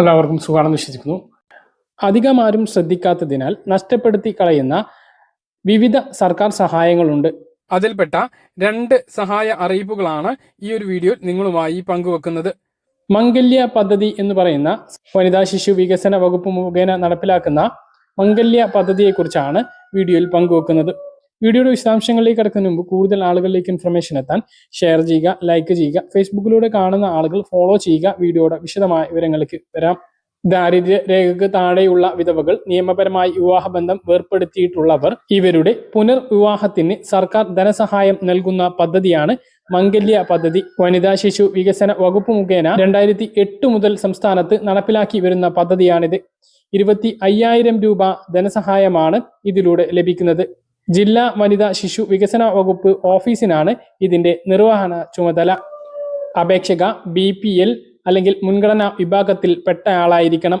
എല്ലാവർക്കും സുഖമാണെന്ന് വിശ്വസിക്കുന്നു. അധികം ആരും ശ്രദ്ധിക്കാത്തതിനാൽ നഷ്ടപ്പെടുത്തി കളയുന്ന വിവിധ സർക്കാർ സഹായങ്ങളുണ്ട്. അതിൽപ്പെട്ട രണ്ട് സഹായ അറിയിപ്പുകളാണ് ഈ ഒരു വീഡിയോ നിങ്ങളുമായി പങ്കുവെക്കുന്നത്. മംഗല്യ പദ്ധതി എന്ന് പറയുന്ന വനിതാ ശിശു വികസന വകുപ്പ് മുഖേന നടപ്പിലാക്കുന്ന മംഗല്യ പദ്ധതിയെക്കുറിച്ചാണ് വീഡിയോയിൽ പങ്കുവെക്കുന്നത്. വീഡിയോയുടെ വിശദാംശങ്ങളിലേക്ക് കടക്കുന്ന മുമ്പ് കൂടുതൽ ആളുകളിലേക്ക് ഇൻഫർമേഷൻ എത്താൻ ഷെയർ ചെയ്യുക ലൈക്ക് ചെയ്യുക ഫേസ്ബുക്കിലൂടെ കാണുന്ന ആളുകൾ ഫോളോ ചെയ്യുക വീഡിയോയുടെ വിശദമായ വിവരങ്ങൾക്ക് വരാം. ദാരിദ്ര്യ രേഖക്ക് താഴെയുള്ള വിധവകൾ നിയമപരമായി വിവാഹബന്ധം വേർപ്പെടുത്തിയിട്ടുള്ളവർ ഇവരുടെ പുനർവിവാഹത്തിന് സർക്കാർ ധനസഹായം നൽകുന്ന പദ്ധതിയാണ് മംഗല്യ പദ്ധതി. വനിതാ ശിശു വികസന വകുപ്പ് മുഖേന രണ്ടായിരത്തി എട്ട് മുതൽ സംസ്ഥാനത്ത് നടപ്പിലാക്കി വരുന്ന പദ്ധതിയാണിത്. ഇരുപത്തി അയ്യായിരം രൂപ ധനസഹായമാണ് ഇതിലൂടെ ലഭിക്കുന്നത്. ജില്ലാ വനിതാ ശിശു വികസന വകുപ്പ് ഓഫീസിനാണ് ഇതിന്റെ നിർവഹണ ചുമതല. അപേക്ഷക ബി പി എൽ അല്ലെങ്കിൽ മുൻഗണനാ വിഭാഗത്തിൽ പെട്ടയാളായിരിക്കണം. ആളായിരിക്കണം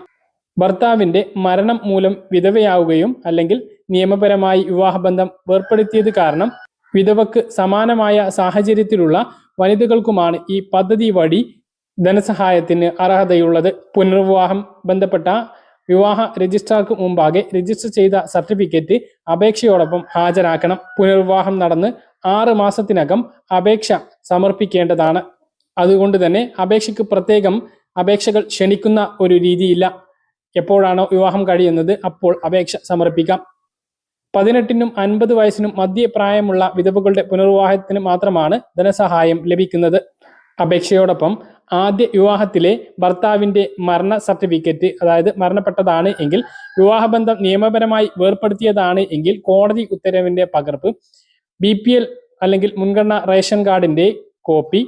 ഭർത്താവിന്റെ മരണം മൂലം വിധവയാവുകയും അല്ലെങ്കിൽ നിയമപരമായി വിവാഹബന്ധം വേർപ്പെടുത്തിയത് കാരണം വിധവക്ക് സമാനമായ സാഹചര്യത്തിലുള്ള വനിതകൾക്കുമാണ് ഈ പദ്ധതി വഴി ധനസഹായത്തിന് അർഹതയുള്ളത്. പുനർവിവാഹം ബന്ധപ്പെട്ട വിവാഹ രജിസ്ട്രാർക്ക് മുമ്പാകെ രജിസ്റ്റർ ചെയ്ത സർട്ടിഫിക്കറ്റ് അപേക്ഷയോടൊപ്പം ഹാജരാക്കണം. പുനർവിവാഹം നടന്ന് ആറ് മാസത്തിനകം അപേക്ഷ സമർപ്പിക്കേണ്ടതാണ്. അതുകൊണ്ട് തന്നെ അപേക്ഷയ്ക്ക് പ്രത്യേകം അപേക്ഷകൾ ക്ഷണിക്കുന്ന ഒരു രീതിയില്ല. എപ്പോഴാണോ വിവാഹം കഴിയുന്നത് അപ്പോൾ അപേക്ഷ സമർപ്പിക്കാം. പതിനെട്ടിനും അൻപത് വയസ്സിനും മധ്യപ്രായമുള്ള വിധവകളുടെ പുനർവിവാഹത്തിന് മാത്രമാണ് ധനസഹായം ലഭിക്കുന്നത്. അപേക്ഷയോടൊപ്പം ആദ്യ വിവാഹത്തിലെ ഭർത്താവിന്റെ മരണ സർട്ടിഫിക്കറ്റ് അതായത് മരണപ്പെട്ടതാണ് എങ്കിൽ വിവാഹബന്ധം നിയമപരമായി വേർപ്പെടുത്തിയതാണ് എങ്കിൽ കോടതി ഉത്തരവിന്റെ പകർപ്പ് ബി പി എൽ അല്ലെങ്കിൽ മുൻഗണന റേഷൻ കാർഡിന്റെ കോപ്പി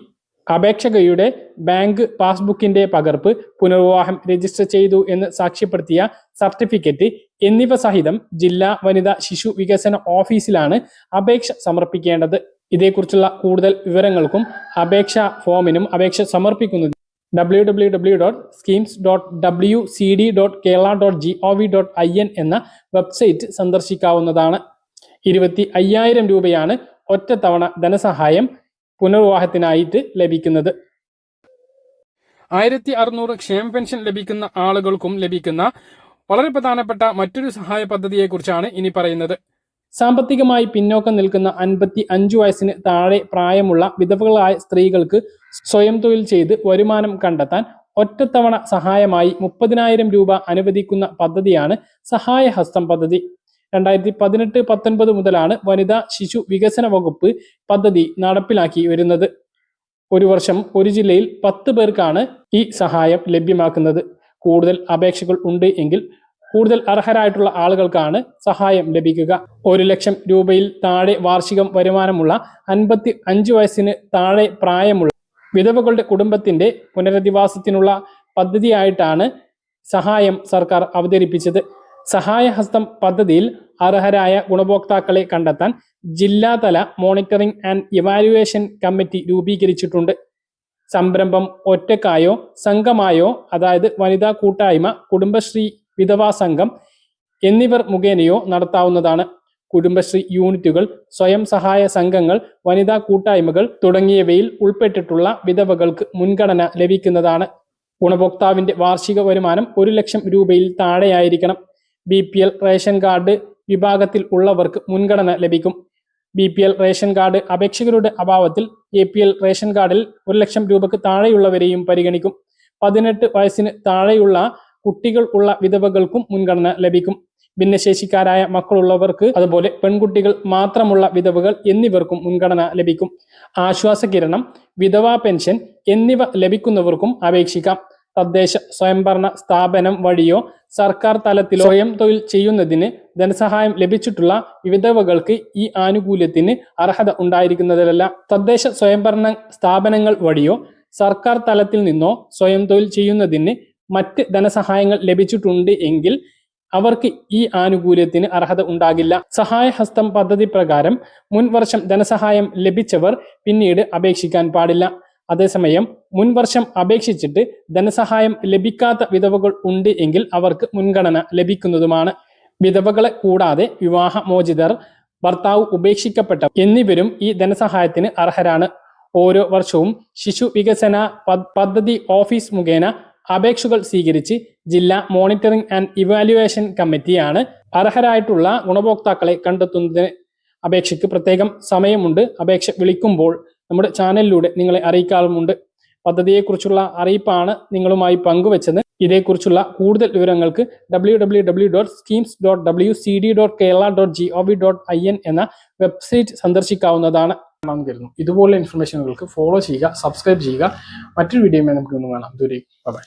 അപേക്ഷകയുടെ ബാങ്ക് പാസ്ബുക്കിന്റെ പകർപ്പ് പുനർവിവാഹം രജിസ്റ്റർ ചെയ്തു എന്ന് സാക്ഷ്യപ്പെടുത്തിയ സർട്ടിഫിക്കറ്റ് എന്നിവ സഹിതം ജില്ലാ വനിതാ ശിശു വികസന ഓഫീസിലാണ് അപേക്ഷ സമർപ്പിക്കേണ്ടത്. ഇതേക്കുറിച്ചുള്ള കൂടുതൽ വിവരങ്ങൾക്കും അപേക്ഷ ഫോമിനും അപേക്ഷ സമർപ്പിക്കുന്നത് W W W dot schemes dot W C D dot Kerala dot G O V dot I N എന്ന വെബ്സൈറ്റ് സന്ദർശിക്കാവുന്നതാണ്. ഇരുപത്തി അയ്യായിരം രൂപയാണ് ഒറ്റത്തവണ ധനസഹായം പുനർവിവാഹത്തിനായിട്ട് ലഭിക്കുന്നത്. ആയിരത്തി അറുന്നൂറ് ക്ഷേമ പെൻഷൻ ലഭിക്കുന്ന ആളുകൾക്കും ലഭിക്കുന്ന വളരെ പ്രധാനപ്പെട്ട മറ്റൊരു സഹായ പദ്ധതിയെക്കുറിച്ചാണ് ഇനി പറയുന്നത്. സാമ്പത്തികമായി പിന്നോക്കം നിൽക്കുന്ന അൻപത്തി അഞ്ചു വയസ്സിന് താഴെ പ്രായമുള്ള വിധവകളായ സ്ത്രീകൾക്ക് സ്വയം തൊഴിൽ ചെയ്ത് വരുമാനം കണ്ടെത്താൻ ഒറ്റത്തവണ സഹായമായി മുപ്പതിനായിരം രൂപ അനുവദിക്കുന്ന പദ്ധതിയാണ് സഹായഹസ്തം പദ്ധതി. രണ്ടായിരത്തി പതിനെട്ട് പത്തൊൻപത് മുതലാണ് വനിതാ ശിശു വികസന വകുപ്പ് പദ്ധതി നടപ്പിലാക്കി വരുന്നത്. ഒരു വർഷം ഒരു ജില്ലയിൽ പത്ത് പേർക്കാണ് ഈ സഹായം ലഭ്യമാക്കുന്നത്. കൂടുതൽ അപേക്ഷകൾ ഉണ്ട് എങ്കിൽ കൂടുതൽ അർഹരായിട്ടുള്ള ആളുകൾക്കാണ് സഹായം ലഭിക്കുക. ഒരു ലക്ഷം രൂപയിൽ താഴെ വാർഷികം വരുമാനമുള്ള അൻപത്തി അഞ്ച് വയസ്സിന് താഴെ പ്രായമുള്ള വിധവകളുടെ കുടുംബത്തിന്റെ പുനരധിവാസത്തിനുള്ള പദ്ധതിയായിട്ടാണ് സഹായം സർക്കാർ അവതരിപ്പിച്ചത്. സഹായഹസ്തം പദ്ധതിയിൽ അർഹരായ ഗുണഭോക്താക്കളെ കണ്ടെത്താൻ ജില്ലാതല മോണിറ്ററിംഗ് ആൻഡ് ഇവാലുവേഷൻ കമ്മിറ്റി രൂപീകരിച്ചിട്ടുണ്ട്. സംരംഭം ഒറ്റക്കായോ സംഘമായോ അതായത് വനിതാ കൂട്ടായ്മ കുടുംബശ്രീ വിധവാ സംഘം എന്നിവർ മുഖേനയോ നടത്താവുന്നതാണ്. കുടുംബശ്രീ യൂണിറ്റുകൾ സ്വയം സഹായ സംഘങ്ങൾ വനിതാ കൂട്ടായ്മകൾ തുടങ്ങിയവയിൽ ഉൾപ്പെട്ടിട്ടുള്ള വിധവകൾക്ക് മുൻഗണന ലഭിക്കുന്നതാണ്. ഗുണഭോക്താവിന്റെ വാർഷിക വരുമാനം ഒരു ലക്ഷം രൂപയിൽ താഴെയായിരിക്കണം. B P L ration card വിഭാഗത്തിൽ ഉള്ളവർക്ക് മുൻഗണന ലഭിക്കും. B P L ration card അപേക്ഷകരുടെ അഭാവത്തിൽ എ പി എൽ റേഷൻ കാർഡിൽ ഒരു ലക്ഷം രൂപക്ക് താഴെയുള്ളവരെയും പരിഗണിക്കും. പതിനെട്ട് വയസ്സിന് താഴെയുള്ള കുട്ടികൾ ഉള്ള വിധവകൾക്കും മുൻഗണന ലഭിക്കും. ഭിന്നശേഷിക്കാരായ മക്കളുള്ളവർക്ക് അതുപോലെ പെൺകുട്ടികൾ മാത്രമുള്ള വിധവകൾ എന്നിവർക്കും മുൻഗണന ലഭിക്കും. ആശ്വാസ കിരണം വിധവാ പെൻഷൻ എന്നിവ ലഭിക്കുന്നവർക്കും അപേക്ഷിക്കാം. തദ്ദേശ സ്വയംഭരണ സ്ഥാപനം വഴിയോ സർക്കാർ തലത്തിലോ സ്വയം തൊഴിൽ ചെയ്യുന്നതിന് ധനസഹായം ലഭിച്ചിട്ടുള്ള വിധവകൾക്ക് ഈ ആനുകൂല്യത്തിന് അർഹത ഉണ്ടായിരിക്കുന്നതിലല്ല. തദ്ദേശ സ്വയംഭരണ സ്ഥാപനങ്ങൾ വഴിയോ സർക്കാർ തലത്തിൽ നിന്നോ സ്വയം തൊഴിൽ ചെയ്യുന്നതിന് മറ്റ് ധനസഹായങ്ങൾ ലഭിച്ചിട്ടുണ്ട് എങ്കിൽ അവർക്ക് ഈ ആനുകൂല്യത്തിന് അർഹത ഉണ്ടാകില്ല. സഹായഹസ്തം പദ്ധതി പ്രകാരം മുൻവർഷം ധനസഹായം ലഭിച്ചവർ പിന്നീട് അപേക്ഷിക്കാൻ പാടില്ല. അതേസമയം മുൻവർഷം അപേക്ഷിച്ചിട്ട് ധനസഹായം ലഭിക്കാത്ത വിധവകൾ ഉണ്ട് എങ്കിൽ അവർക്ക് മുൻഗണന ലഭിക്കുന്നതുമാണ്. വിധവകളെ കൂടാതെ വിവാഹമോചിതർ ഭർത്താവ് ഉപേക്ഷിക്കപ്പെട്ട എന്നിവരും ഈ ധനസഹായത്തിന് അർഹരാണ്. ഓരോ വർഷവും ശിശു വികസന പദ്ധതി ഓഫീസ് മുഖേന അപേക്ഷകൾ സ്വീകരിച്ച് ജില്ലാ മോണിറ്ററിംഗ് ആൻഡ് ഇവാലുവേഷൻ കമ്മിറ്റിയാണ് അർഹരായിട്ടുള്ള ഗുണഭോക്താക്കളെ കണ്ടെത്തുന്നതിന് അപേക്ഷയ്ക്ക് പ്രത്യേകം സമയമുണ്ട്. അപേക്ഷ വിളിക്കുമ്പോൾ നമ്മുടെ ചാനലിലൂടെ നിങ്ങളെ അറിയിക്കാറുമുണ്ട്. പദ്ധതിയെക്കുറിച്ചുള്ള അറിയിപ്പാണ് നിങ്ങളുമായി പങ്കുവച്ചത്. ഇതേക്കുറിച്ചുള്ള കൂടുതൽ വിവരങ്ങൾക്ക് W W W dot schemes dot W C D dot Kerala dot G O V dot I N എന്ന വെബ്സൈറ്റ് സന്ദർശിക്കാവുന്നതാണ്. കാണാൻ കരുതുന്നു ഇതുപോലുള്ള ഇൻഫർമേഷനുകൾക്ക് ഫോളോ ചെയ്യുക സബ്സ്ക്രൈബ് ചെയ്യുക. മറ്റൊരു വീഡിയോയുമായി നമുക്ക് കാണാം. ദൂരേക്ക് ബൈ